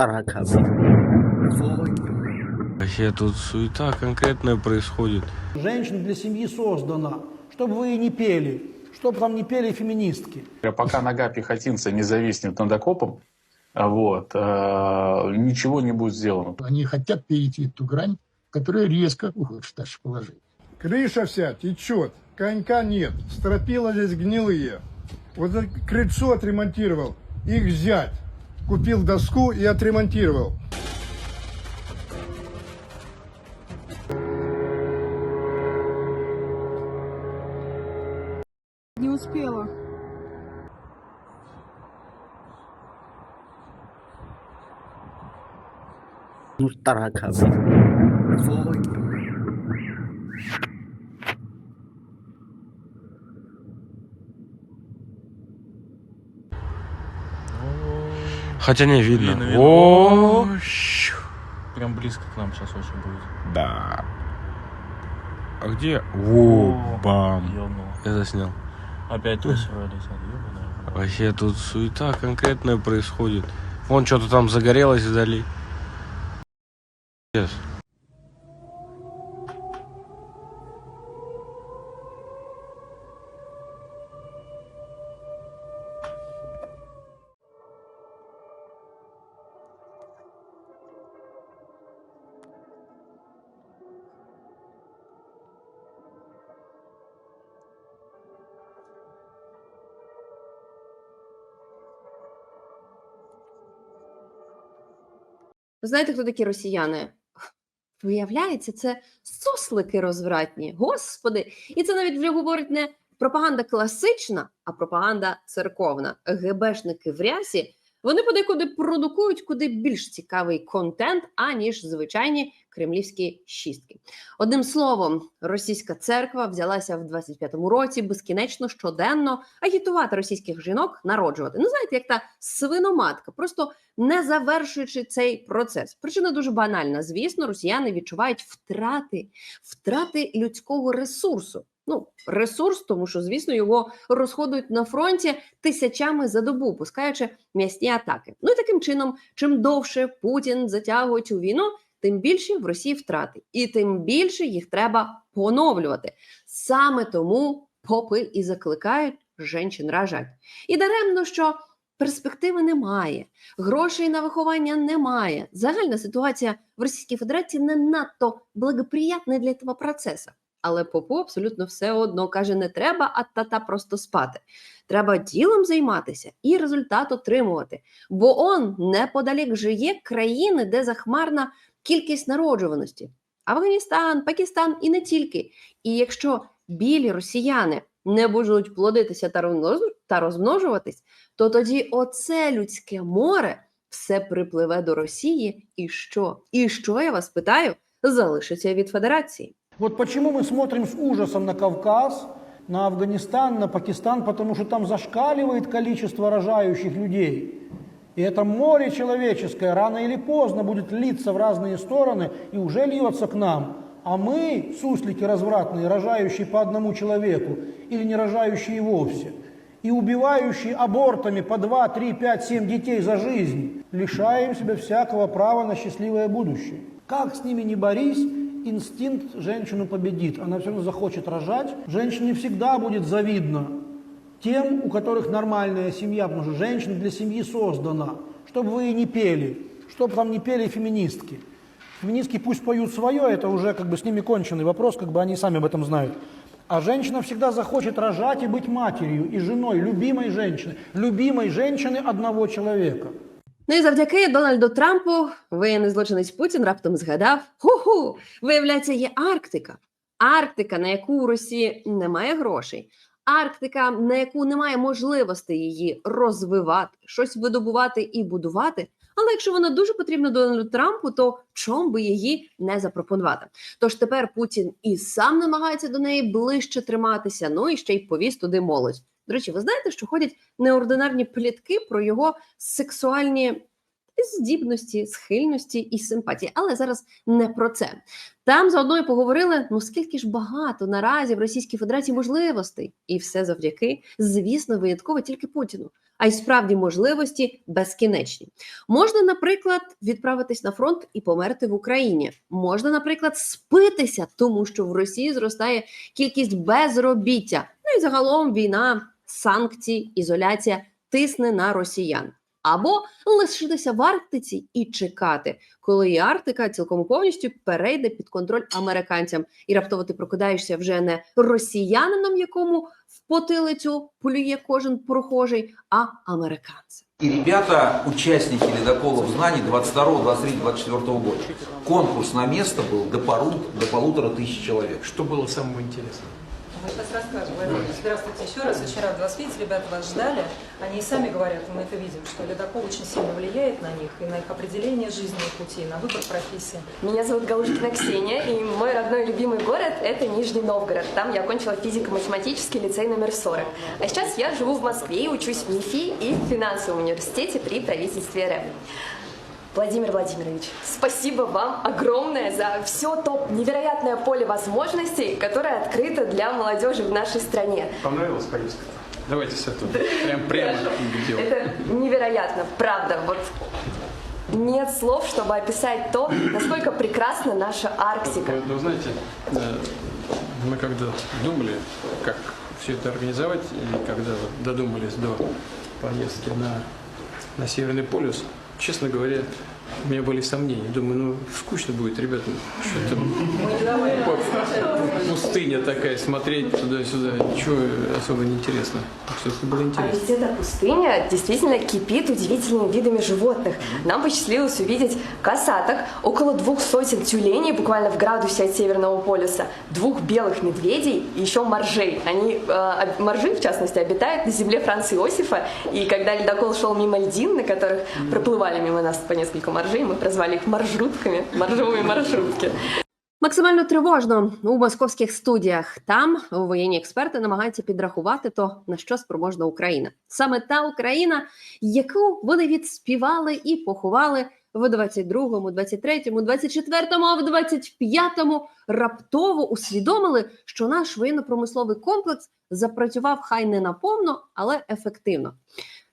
тараканы. Вообще тут суета конкретная происходит. Женщина для семьи создана, чтобы вы не пели, чтобы там не пели феминистки. А Пока нога пехотинца не зависнет над окопом, а вот, э, ничего не будет сделано. Они хотят перейти ту грань, которая резко уходит в наше положение. Крыша вся течет, конька нет, стропила здесь гнилые. Вот это крыльцо отремонтировал, их взять. Купил доску и отремонтировал. Не успела. Ну, тараканы. Хотя не видно. Видно, видно. О, щу. Прям близко к нам сейчас очень будет. Да. А где? О, бам. ёбнуло. Я заснял. Опять трассера летят. Вообще тут суета конкретная происходит. Вон что-то там загорелось вдали. Yes. Ви знаєте, хто такі росіяни? Виявляється, це суслики розвратні. Господи! І це навіть вже говорить не пропаганда класична, а пропаганда церковна. ГБшники в рясі вони подекуди продукують куди більш цікавий контент, аніж звичайні кремлівські шістки. Одним словом, російська церква взялася в 25-му році безкінечно щоденно агітувати російських жінок народжувати. Ну знаєте, як та свиноматка, просто не завершуючи цей процес. Причина дуже банальна. Звісно, росіяни відчувають втрати, втрати людського ресурсу. Ну, ресурс, тому що, звісно, його розходують на фронті тисячами за добу, пускаючи м'ясні атаки. Ну і таким чином, чим довше Путін затягує цю війну, тим більше в Росії втрати, і тим більше їх треба поновлювати. Саме тому попи і закликають жінчин рожать. І даремно, що перспективи немає, грошей на виховання немає. Загальна ситуація в Російській Федерації не надто благоприятна для цього процесу. Але попу абсолютно все одно каже: не треба, а та-та просто спати. Треба ділом займатися і результат отримувати. Бо он неподалік же є країни, де захмарна кількість народжуваності. Афганістан, Пакистан і не тільки. І якщо білі росіяни не будуть плодитися та розмножуватись, то тоді оце людське море все припливе до Росії. І що? І що я вас питаю? Залишиться від Федерації. Вот почему мы смотрим с ужасом на Кавказ, на Афганистан, на Пакистан, потому что там зашкаливает количество рожающих людей. И это море человеческое рано или поздно будет литься в разные стороны и уже льется к нам. А мы, суслики развратные, рожающие по одному человеку или не рожающие вовсе, и убивающие абортами по 2, 3, 5, 7 детей за жизнь, лишаем себя всякого права на счастливое будущее. Как с ними не борись, инстинкт женщину победит. Она все равно захочет рожать. Женщине всегда будет завидно тем, у которых нормальная семья, потому что женщина для семьи создана, чтобы вы не пели, чтобы там не пели феминистки. Феминистки пусть поют свое, это уже как бы с ними конченый вопрос, как бы они сами об этом знают. А женщина всегда захочет рожать и быть матерью, и женой, любимой женщины, любимой женщины одного человека. Ну і завдяки Дональду Трампу воєнний злочинець Путін раптом згадав: ху-ху, виявляється, є Арктика. Арктика, на яку у Росії немає грошей. Арктика, на яку немає можливості її розвивати, щось видобувати і будувати. Але якщо вона дуже потрібна Дональду Трампу, то чом би її не запропонувати? Тож тепер Путін і сам намагається до неї ближче триматися, ну і ще й повіз туди молодь. До речі, ви знаєте, що ходять неординарні плітки про його сексуальні здібності, схильності і симпатії. Але зараз не про це. Там заодно і поговорили: ну скільки ж багато наразі в Російській Федерації можливостей, і все завдяки, звісно, винятково тільки Путіну. А й справді можливості безкінечні. Можна, наприклад, відправитись на фронт і померти в Україні. Можна, наприклад, спитися, тому що в Росії зростає кількість безробіття. Ну і загалом війна, санкції, ізоляція тисне на росіян. Або лишитися в Арктиці і чекати, коли і Арктика цілком повністю перейде під контроль американцям, і раптово ти прокидаєшся вже не росіянином, якому в потилицю полює кожен прохожий, а американцем. И ребята, участники ледоколов знаний 22, 23, 24 года. Конкурс на место был до, пору, до полутора тысяч человек. Что было самого интересного? Мы сейчас расскажем. Здравствуйте еще раз. Очень рад вас видеть. Ребята вас ждали. Они и сами говорят, мы это видим, что ледокол очень сильно влияет на них и на их определение жизненных путей, на выбор профессии. Меня зовут Галушкина Ксения, и мой родной любимый город – это Нижний Новгород. Там я окончила физико-математический лицей номер 40. А сейчас я живу в Москве и учусь в МИФИ и в финансовом университете при правительстве РФ. Владимир Владимирович, спасибо вам огромное за все то невероятное поле возможностей, которое открыто для молодежи в нашей стране. Понравилась поездка? Давайте с этого. Прям прямо. Это невероятно, правда. Вот нет слов, чтобы описать то, насколько прекрасна наша Арктика. Вы, вы знаете, э, мы когда думали, как все это организовать, и когда додумались до поездки на, на Северный полюс, честно говоря, у меня были сомнения. Думаю, ну скучно будет, ребята, что-то пустыня такая, смотреть туда-сюда, ничего особо не интересно. Все-таки было А интересно. ведь эта пустыня действительно кипит удивительными видами животных. Нам посчастливилось увидеть косаток, около двух сотен тюленей буквально в градусе от Северного полюса, двух белых медведей и еще моржей. Они, э, моржи, в частности, обитают на земле Франца Иосифа, и когда ледокол шел мимо льдин, на которых проплывали мимо нас по несколько моржей, мы прозвали их маршрутками, моржовые маршрутки. Максимально тривожно у московських студіях. Там воєнні експерти намагаються підрахувати то на що спроможна Україна. Саме та Україна, яку вони відспівали і поховали в 22-му, 23-му, 24-му, а в 25-му раптово усвідомили, що наш воєнно-промисловий комплекс запрацював хай не наповно, але ефективно.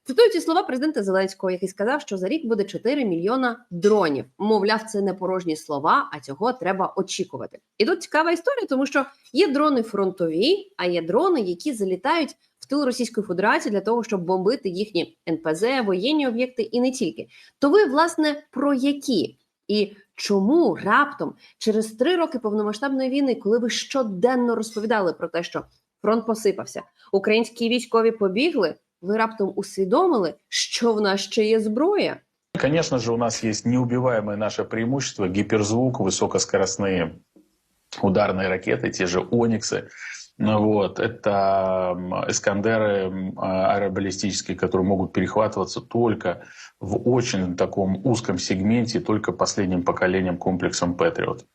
Цитую ці слова президента Зеленського, який сказав, що за рік буде 4 мільйона дронів. Мовляв, це не порожні слова, а цього треба очікувати. І тут цікава історія, тому що є дрони фронтові, а є дрони, які залітають в тил Російської Федерації для того, щоб бомбити їхні НПЗ, воєнні об'єкти і не тільки. То ви, власне, про які? І чому раптом через три роки повномасштабної війни, коли ви щоденно розповідали про те, що фронт посипався, українські військові побігли, ви раптом усвідомили, що в нас ще є зброя? Конечно же, у нас есть неубиваемое наше преимущество – гиперзвук, высокоскоростные ударные ракеты, те же «Ониксы». Ну Вот. Это м, «Искандеры» м, аэробаллистические, которые могут перехватываться только в очень таком узком сегменте, только последним поколением комплексом «Патриот».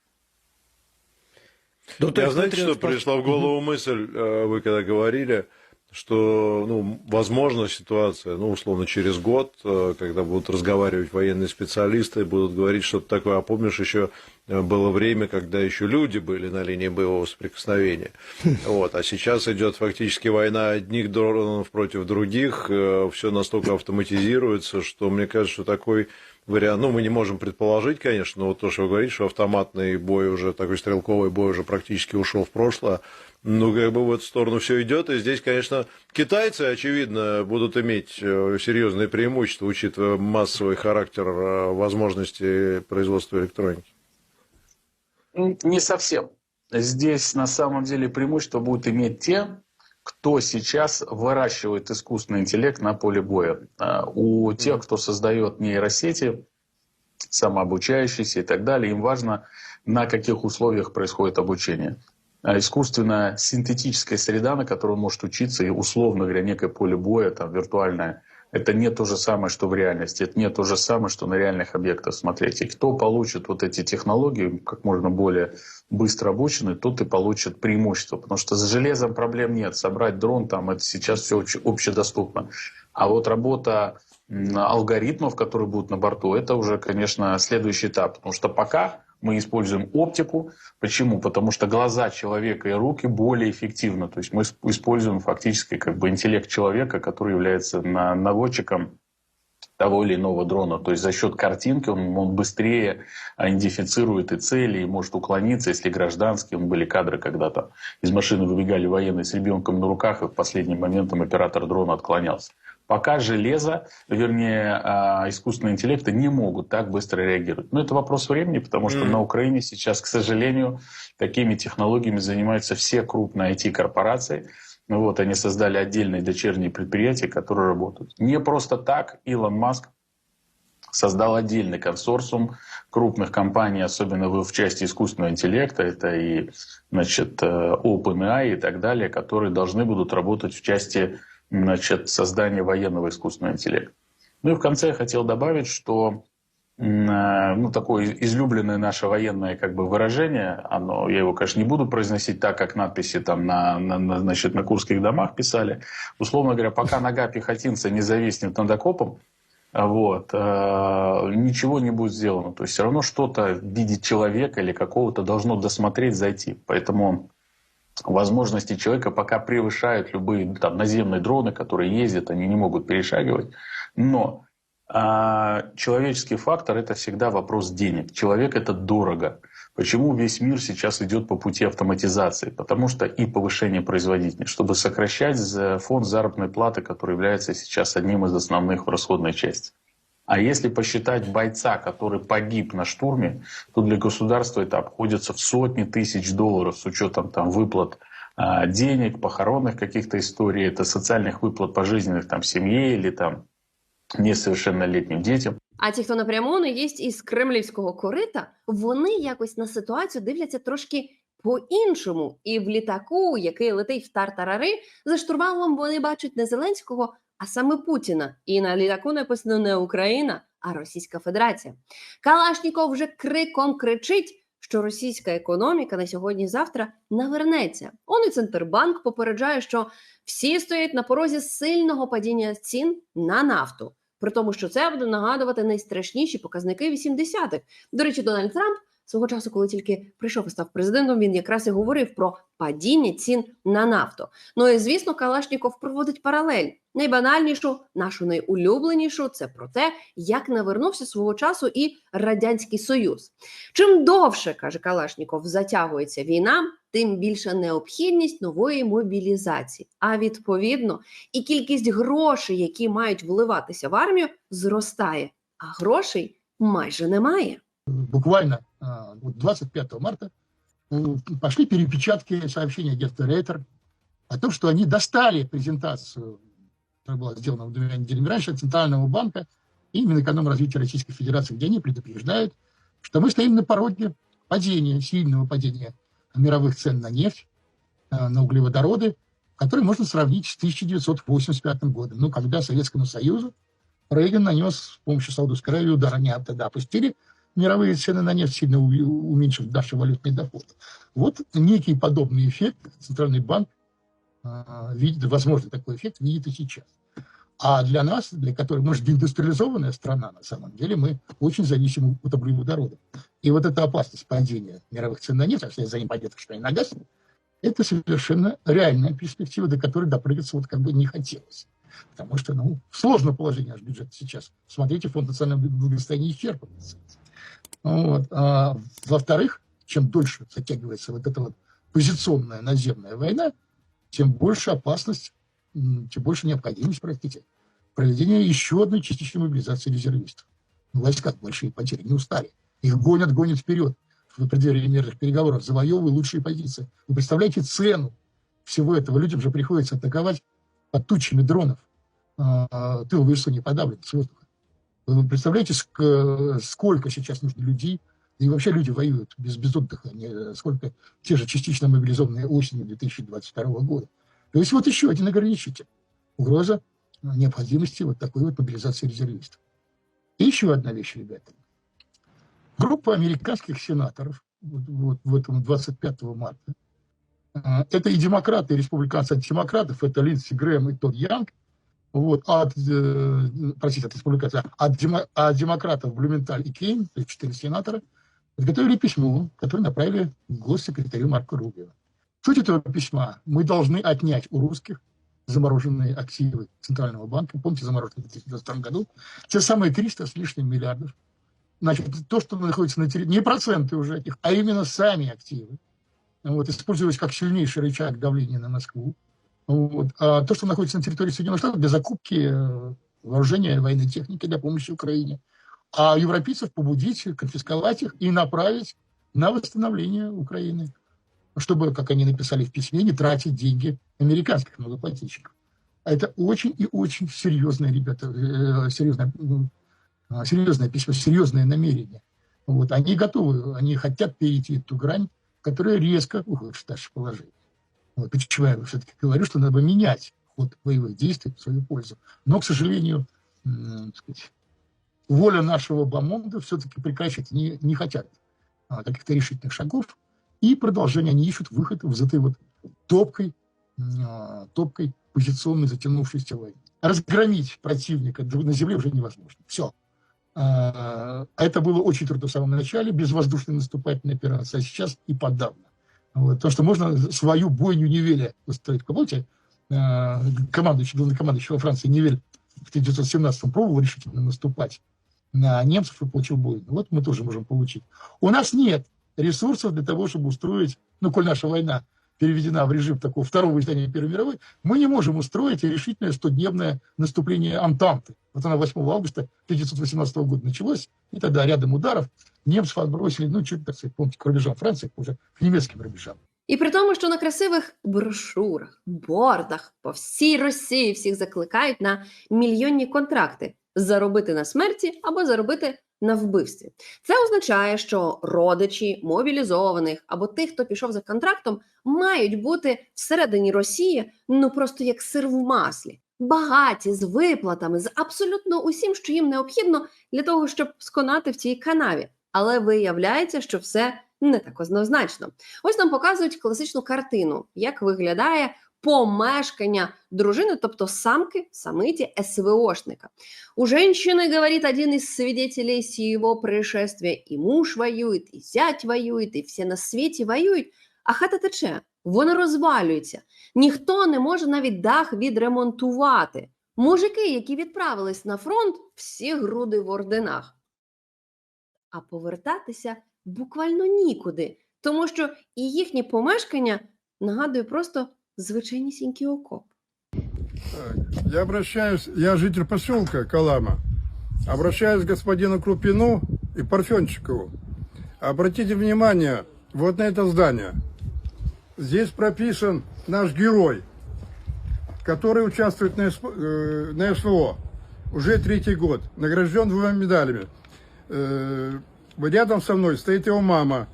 Ну, Я знаете, что пришла в голову мысль, э, вы когда говорили, что, ну, возможно ситуация, ну, условно, через год, э, когда будут разговаривать военные специалисты, будут говорить что-то такое. А помнишь, еще было время, когда еще люди были на линии боевого соприкосновения. Вот. А сейчас идет фактически война одних дронов против других. Все настолько автоматизируется, что мне кажется, что такой вариант, ну, мы не можем предположить, конечно, но вот то, что вы говорите, что автоматный бой уже, такой стрелковый бой уже практически ушел в прошлое, ну, как бы в эту сторону все идет, и здесь, конечно, китайцы, очевидно, будут иметь э, серьезные преимущества, учитывая массовый характер э, возможностей производства электроники. Не совсем. Здесь на самом деле преимущество будут иметь те, кто сейчас выращивает искусственный интеллект на поле боя. А, У тех, кто создает нейросети, самообучающиеся и так далее, им важно, на каких условиях происходит обучение. А Искусственная синтетическая среда, на которой он может учиться, и условно говоря, некое поле боя, там, виртуальное, это не то же самое, что в реальности, это не то же самое, что на реальных объектах смотреть. И кто получит вот эти технологии как можно более быстро обученный, тот и получит преимущество. Потому что с железом проблем нет. Собрать дрон там, это сейчас все общедоступно. А вот работа алгоритмов, которые будут на борту, это уже, конечно, следующий этап. Потому что пока мы используем оптику. Почему? Потому что глаза человека и руки более эффективны. То есть мы исп- используем фактически как бы интеллект человека, который является на- наводчиком того или иного дрона. То есть за счет картинки он, он быстрее идентифицирует и цели, и может уклониться, если гражданские. Были кадры, когда там из машины выбегали военные с ребенком на руках, и в последний момент оператор дрона отклонялся. Пока железо, вернее, а, искусственный интеллект не могут так быстро реагировать. Но это вопрос времени, потому что на Украине сейчас, к сожалению, такими технологиями занимаются все крупные IT-корпорации. Ну вот, они создали отдельные дочерние предприятия, которые работают. Не просто так Илон Маск создал отдельный консорциум крупных компаний, особенно в, в части искусственного интеллекта, это и значит, э, OpenAI и так далее, которые должны будут работать в части значит, создания военного искусственного интеллекта. Ну и в конце я хотел добавить, что э, ну, такое излюбленное наше военное как бы выражение, оно, я его, конечно, не буду произносить так, как надписи там на, на, на, значит, на курских домах писали. Условно говоря, пока нога пехотинца не зависнет над окопом, вот, э, ничего не будет сделано. То есть все равно что-то в виде человека или какого-то должно досмотреть, зайти. Поэтому возможности человека пока превышают любые там, наземные дроны, которые ездят, они не могут перешагивать. Но а, человеческий фактор – это всегда вопрос денег. Человек – это дорого. Почему весь мир сейчас идет по пути автоматизации? Потому что и повышение производительности, чтобы сокращать фонд заработной платы, который является сейчас одним из основных в расходной части. А если посчитать бойца, который погиб на штурме, то для государства это обходится в сотни тысяч долларов с учетом там, выплат а, денег, похоронных каких-то историй, это социальных выплат пожизненных там, семье или там, несовершеннолетним детям. А ті, хто напряму не їсть із кремлівського корита, вони якось на ситуацію дивляться трошки по-іншому. І в літаку, який летить в тартарари, за штурвалом вони бачать не Зеленського, а саме Путіна. І на літаку написано не Україна, а Російська Федерація. Калашніков вже криком кричить, що російська економіка на сьогодні-завтра навернеться. Он і Центрбанк попереджає, що всі стоять на порозі сильного падіння цін на нафту. При тому, що це буде нагадувати найстрашніші показники 80-х. До речі, Дональд Трамп свого часу, коли тільки прийшов і став президентом, він якраз і говорив про падіння цін на нафту. Ну і звісно, Калашніков проводить паралель. Найбанальнішу, нашу найулюбленішу це про те, як навернувся свого часу і радянський союз. Чим довше каже Калашніков, затягується війна, тим більша необхідність нової мобілізації. А відповідно, і кількість грошей, які мають вливатися в армію, зростає, а грошей майже немає. Буквально а, вот 25 марта м, пошли перепечатки сообщения агентства Рейтер о том, что они достали презентацию, которая была сделана двумя неделями раньше, Центрального банка и Минэкономразвития Российской Федерации, где они предупреждают, что мы стоим на пороге падения, сильного падения мировых цен на нефть, э, на углеводороды, который можно сравнить с 1985 годом, ну, когда Советскому Союзу Рейган нанес с помощью Саудовской Аравии удар. Они тогда опустили мировые цены на нефть, сильно у- уменьшив наши валютные доходы. Вот некий подобный эффект Центральный банк а, видит, возможно, такой эффект видит и сейчас. А для нас, для которой, может, индустриализованная страна, на самом деле, мы очень зависимы от углеводорода. И вот эта опасность падения мировых цен на нефть, а вслед за ним пойдет, что и на газ, это совершенно реальная перспектива, до которой допрыгаться вот как бы не хотелось. Потому что, ну, сложное положение наш бюджет сейчас. Смотрите, фонд национального благосостояния исчерпывается. Вот. А, во-вторых, чем дольше затягивается вот эта вот позиционная наземная война, тем больше опасность, тем больше необходимость, простите, проведения еще одной частичной мобилизации резервистов. В войсках большие потери, не устали. Их гонят, гонят вперед в преддверии мирных переговоров, завоевывая лучшие позиции. Вы представляете цену всего этого? Людям же приходится атаковать под тучами дронов. А, Тыл ВСУ не подавлен с воздуха. Вы представляете, ск- сколько сейчас нужно людей, и вообще люди воюют без, без отдыха, не- сколько те же частично мобилизованные осенью 2022 года. То есть вот еще один ограничитель. Угроза необходимости вот такой вот мобилизации резервистов. И еще одна вещь, ребята. Группа американских сенаторов вот, вот в этом 25 марта, а, это и демократы, и республиканцы от демократов, это Линдси Грэм и Тодд Янг, вот, от, э, простите, от республиканцев, от, демо- от демократов Блюменталь и Кейн, то есть четыре сенатора, подготовили письмо, которое направили госсекретарю Марко Рубио. Суть этого письма. Мы должны отнять у русских замороженные активы Центрального банка. Помните, замороженные в 2022 году? Те самые 300 с лишним миллиардов. Значит, то, что находится на территории, не проценты уже этих, а именно сами активы. Вот, использовались как сильнейший рычаг давления на Москву. Вот. А то, что находится на территории Соединенных Штатов для закупки э, вооружения и военной техники для помощи Украине. А европейцев побудить, конфисковать их и направить на восстановление Украины. Чтобы, как они написали в письме, не тратить деньги американских налогоплательщиков. А это очень и очень серьезное, ребята, э, серьезное, м, а, серьезное письмо, серьезное намерение. Вот. Они готовы, они хотят перейти эту грань, которая резко уходит в наше положение. Вот, почему я все-таки говорю, что надо менять ход боевых действий в свою пользу. Но, к сожалению, сказать, воля нашего бомонда все-таки прекращать не, не хотят а, каких-то решительных шагов. И продолжение, они ищут выход из этой вот топкой, а, топкой позиционной затянувшейся войны. Разгромить противника на земле уже невозможно. Все. А, Это было очень трудно в самом начале, без воздушной наступательной операции, а сейчас и подавно. Вот, потому что можно свою бойню Невеля устроить. Помните, э, командующий, главнокомандующий во Франции Невель в 1917-м пробовал решительно наступать на немцев и получил бойню. Вот мы тоже можем получить. У нас нет ресурсов для того, чтобы устроить, ну, коль наша война переведена в режим такого второго издания Первой мировой, мы не можем устроить решительное стодневное наступление Антанты. Вот она 8 августа 1918 года началось, и тогда рядом ударов немцев отбросили, ну, чуть, так сказать, помните, к рубежам Франции, уже к немецким рубежам. І при тому, що на красивих брошурах, бордах по всій Росії всіх закликають на мільйонні контракти заробити на смерті або заробити на вбивстві. Це означає, що родичі мобілізованих або тих, хто пішов за контрактом, мають бути всередині Росії ну просто як сир в маслі. Багаті з виплатами, з абсолютно усім, що їм необхідно для того, щоб сконати в цій канаві. Але виявляється, що все не так однозначно. Ось нам показують класичну картину, як виглядає помешкання дружини, тобто самки, самиті СВОшника. У женщины, говорит один из свидетелей сего происшествия, и муж воюет, і зять воюють, і всі на світі воюють, а хата тече, вона розвалюється. Ніхто не може навіть дах відремонтувати. Мужики, які відправились на фронт, всі груди в орденах. А повертатися буквально нікуди, тому що і їхнє помешкання нагадує просто звичайнісінький окоп. Я обращаюсь, я житель поселка Калама, обращаюсь к господину Крупину и Парфенчикову. Обратите внимание вот на это здание. Здесь прописан наш герой, который участвует на, СП- э, СВО уже третий год, награжден двумя медалями. Э, Рядом со мной стоит его мама,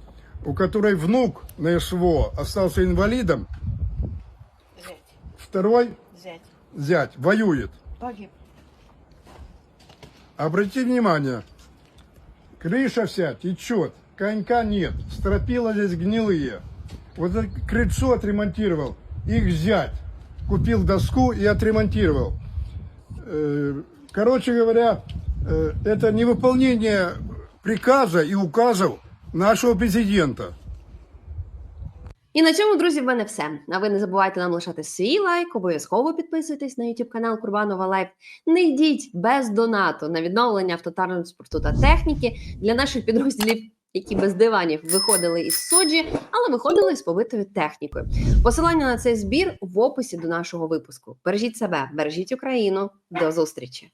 у которой внук на СВО остался инвалидом. Второй Взять. зять воюет. Погиб. Обратите внимание, крыша вся течет, конька нет, стропила здесь гнилые. Вот это крыльцо отремонтировал, их зять. Купил доску и отремонтировал. Э, Короче говоря, э, это невыполнение приказа и указов нашего президента. І на цьому, друзі, в мене все. А ви не забувайте нам лишати свій лайк, обов'язково підписуйтесь на YouTube канал Курбанова Лайф. Не йдіть без донату на відновлення автотранспорту та техніки для наших підрозділів, які без диванів виходили із соджі, але виходили з побитою технікою. Посилання на цей збір в описі до нашого випуску. Бережіть себе, бережіть Україну. До зустрічі!